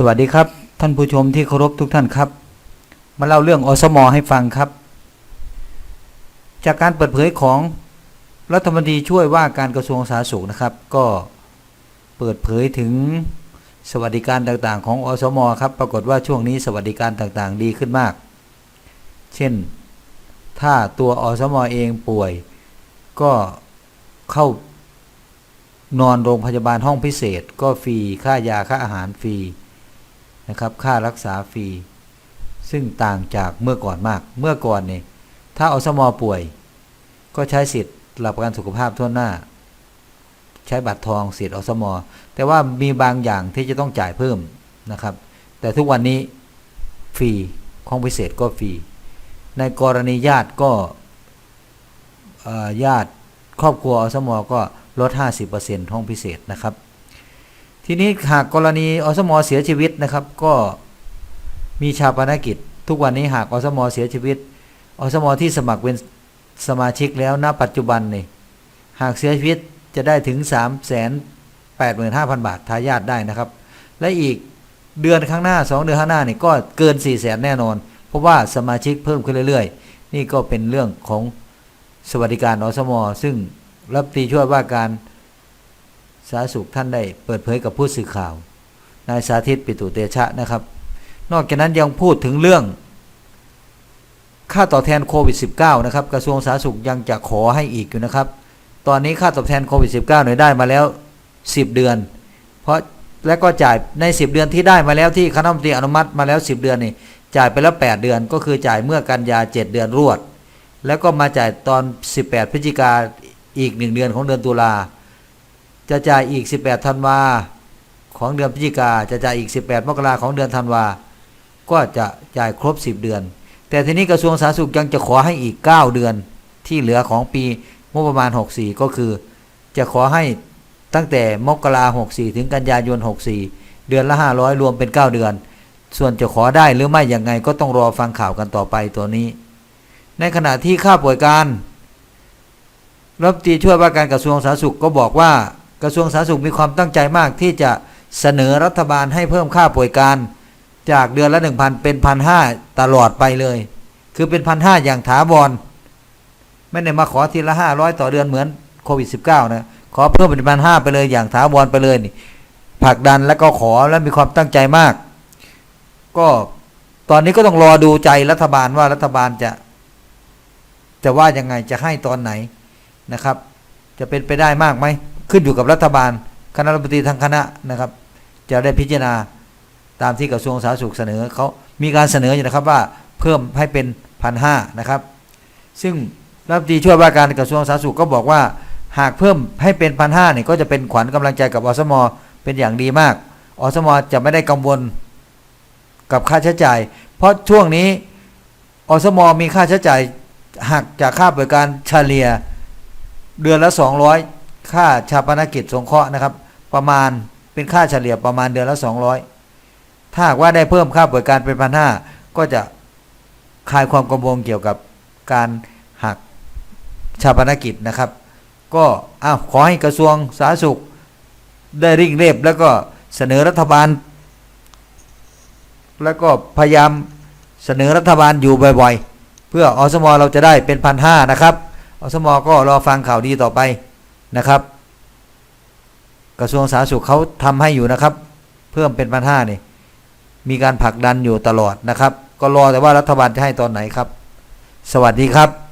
สวัสดีครับ ท่านผู้ชมที่เคารพทุกท่านครับ มาเล่าเรื่องอสมให้ฟังครับ จากการเปิดเผยของรัฐมนตรีช่วยว่าการกระทรวงสาธารณสุขนะครับ ก็เปิดเผยถึงสวัสดิการต่างๆ ของอสมครับ ปรากฏว่าช่วงนี้สวัสดิการต่างๆ ดีขึ้นมาก เช่น ถ้าตัวอสมเองป่วย ก็เข้านอนโรงพยาบาลห้องพิเศษ ก็ฟรีค่ายาค่าอาหารฟรี นะครับ ค่ารักษาฟรี ซึ่งต่างจากเมื่อก่อนมาก เมื่อก่อนเนี่ยถ้าอสมป่วย ก็ใช้สิทธิ์หลักประกันสุขภาพทั่วหน้า ใช้บัตรทองสิทธิ์อสมแต่ว่ามีบางอย่างที่จะต้องจ่ายเพิ่มนะครับ แต่ทุกวันนี้ฟรีห้องพิเศษก็ฟรี ในกรณีญาติก็ญาติครอบครัวอสมก็ลด 50%ห้องพิเศษนะครับ ทีนี้หากกรณีอสมเสียชีวิตนะครับ ก็มีชาปนกิจ ทุกวันนี้หากอสมเสียชีวิต อสมที่สมัครเป็นสมาชิกแล้วณปัจจุบันนี่หากเสียชีวิตจะได้ถึง 3 8 5 0 0 0 บาททายาทได้นะครับ และอีกเดือนข้างหน้า 2 เดือนข้างหน้านี่ก็เกิน 4 0 0 0 0 0แน่นอน เพราะว่าสมาชิกเพิ่มขึ้นเรื่อยๆ นี่ก็เป็นเรื่องของสวัสดิการอสมซึ่งรัฐมนตรีช่วยว่าการ สาธารณสุขท่านได้เปิดเผยกับผู้สื่อข่าว นายสาธิตปิตุเตชะนะครับ นอกจากนั้นยังพูดถึงเรื่อง ค่าตอบแทนโควิด -19 นะครับ กระทรวงสาธารณสุขยังจะขอให้อีกอยู่นะครับ ตอนนี้ค่าตอบแทนโควิด -19 หน่วยได้มาแล้ว 10 เดือน เพราะและก็จ่ายใน 10 เดือนที่ได้มาแล้วที่คณะรัฐมนตรีอนุมัติมาแล้ว 10 เดือนนี่จ่ายไปแล้ว 8 เดือน ก็คือจ่ายเมื่อกันยา 7 เดือนรวด แล้วก็มาจ่ายตอน 18 พฤศจิกาอีก 1 เดือนของเดือนตุลา จะจ่ายอีก 18ธันวาของเดือนพฤศจิกาจะจ่ายอีก 18 มกราของเดือนธันวาก็จะจ่ายครบ 10 เดือน แต่ทีนี้กระทรวงสาธารณสุขยังจะขอให้อีก 9 เดือนที่เหลือของปีงบประมาณ 64 ก็คือ จะขอให้ตั้งแต่มกรา64 ถึงกันยายน 64 เดือนละ 500 รวมเป็น 9 เดือน ส่วนจะขอได้หรือไม่อย่างไงก็ต้องรอฟังข่าวกันต่อไปตัวนี้ ในขณะที่ค่าป่วยการรัฐมนตรีช่วยว่าการกระทรวงสาธารณสุขก็บอกว่า กระทรวงสาธารณสุขมีความตั้งใจมากที่จะเสนอรัฐบาลให้เพิ่มค่าป่วยการ จากเดือนละ 1,000 เป็น1,500ตลอดไปเลย คือเป็น1,500อย่างถาวรไม่ได้มาขอทีละ 500 ต่อเดือนเหมือนโควิด -19 นะขอเพิ่มเป็น1,500ไปเลยอย่างถาวรไปเลยนี่ผลักดันแล้วก็ขอและมีความตั้งใจมาก ก็ตอนนี้ก็ต้องรอดูใจรัฐบาลว่ารัฐบาลจะ จะว่ายังไงจะให้ตอนไหนนะครับ จะเป็นไปได้มากไหม ขึ้นอยู่กับรัฐบาล คณะรัฐมนตรีทางคณะนะครับ จะได้พิจารณาตามที่กระทรวงสาธารณสุขเสนอเขามีการเสนออยู่นะครับว่าเพิ่มให้เป็นพันห้านะครับ ซึ่งรัฐมนตรีช่วยว่าการกระทรวงสาธารณสุขก็บอกว่า หากเพิ่มให้เป็นพันห้าเนี่ยก็จะเป็นขวัญกำลังใจกับอสมเป็นอย่างดีมากอสมจะไม่ได้กังวลกับค่าใช้จ่าย เพราะช่วงนี้อสมมีค่าใช้จ่ายหักจากค่าบริการเฉลี่ยเดือนละ 200 ค่าชาปนกิจสงเคราะห์นะครับ ประมาณเป็นค่าเฉลี่ยประมาณเดือนละ 200 ถ้าหากว่าได้เพิ่มค่าบริการเป็นพันห้าก็จะคลายความกังวลเกี่ยวกับการหักชาปนกิจนะครับ ก็อ้าวขอให้กระทรวงสาธารณสุขได้ริ่งเร็บแล้วก็เสนอรัฐบาล แล้วก็พยายามเสนอรัฐบาลอยู่บ่อยๆ เพื่ออสมอเราจะได้เป็นพันห้านะครับอสมอก็รอฟังข่าวดีต่อไป นะครับ กระทรวงสาธารณสุขเขาทำให้อยู่นะครับ เพิ่มเป็นพันห้านี่มีการผลักดันอยู่ตลอดนะครับ ก็รอแต่ว่ารัฐบาลจะให้ตอนไหนครับ สวัสดีครับ